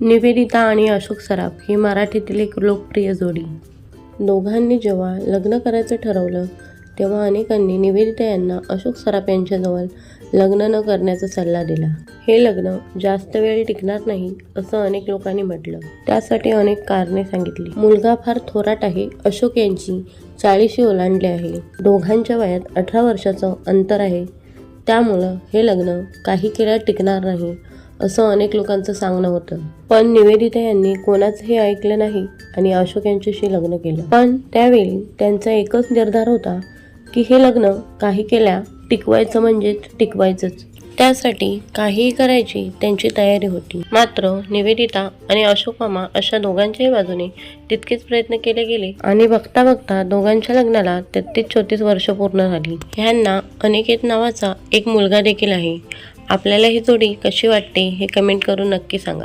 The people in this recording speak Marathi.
निवेदिता आणि अशोक सराफ ही मराठीतील एक लोकप्रिय जोडी. दोघांनी जेव्हा लग्न करायचं ठरवलं तेव्हा अनेकांनी निवेदिता यांना अशोक सराफ यांच्याजवळ लग्न न करण्याचा सल्ला दिला. हे लग्न जास्त वेळ टिकणार नाही असं अनेक लोकांनी म्हटलं. त्यासाठी अनेक कारणे सांगितली. मुलगा फार थोराट आहे अशोक यांची चाळीशी ओलांडली आहे. दोघांच्या वयात अठरा वर्षाचं अंतर आहे. त्यामुळं हे लग्न काही केल्या टिकणार नाही असं अनेक लोकांचं सांगणं होतं. पण निवेदिता यांनी कोणाचंही ऐकलं नाही आणि अशोक यांच्याशी लग्न केलं. पण त्यावेळी त्यांचा एकच निर्धार होता की हे लग्न काही केल्या टिकवायचं म्हणजेच टिकवायचंच. त्यासाठी काहीही करायची त्यांची तयारी होती. मात्र निवेदिता आणि अशोक मामा अशा दोघांच्याही बाजूने तितकेच प्रयत्न केले गेले आणि बघता बघता दोघांच्या लग्नाला तेहतीस चौतीस वर्ष पूर्ण झाली. ह्यांना अनिकेत नावाचा एक मुलगा देखील आहे. आपल्याला ही जोडी कशी वाटते हे कमेंट करून नक्की सांगा.